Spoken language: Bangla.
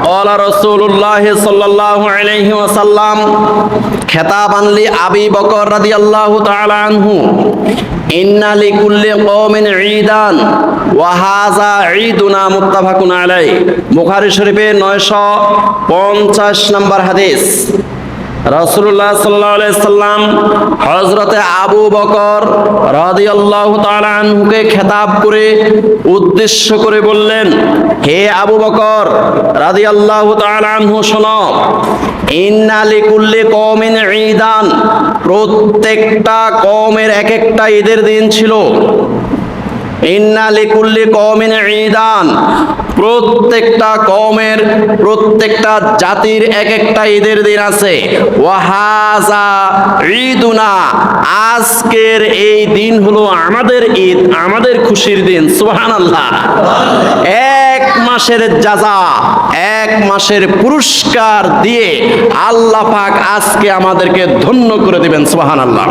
قال رسول الله صلى الله عليه وسلم خطابا لأبي بكر رضي الله تعالى عنه إن لكل قوم عيدا وهذا عيدنا متفق عليه বুখারী শরীফে 950 নম্বর হাদিস আলাইহি সাল্লাম হযরতে আবু বকর আনহুকে খেতাব করে উদ্দেশ্য করে বললেন, হে আবু বকর, রাদিয়াল্লাহু তাআলা আনহু, শোনো, ইন্না লিকুল্লি কওমিন ঈদান। প্রত্যেকটা কমের এক একটা ঈদের দিন ছিল। ইন্না লিকুল্লি কওমিন ঈদান। প্রত্যেকটা কওমের প্রত্যেকটা জাতির এক একটা ঈদের দিন আছে। ওয়াহাজা ঈদুনা। আজকের এই দিন হলো আমাদের ঈদ, আমাদের খুশির দিন, সুবহানাল্লাহ। এক মাসের যাজা এক মাসের পুরস্কার দিয়ে আল্লাহ পাক আজকে আমাদেরকে ধন্য করে দিবেন, সুবহানাল্লাহ।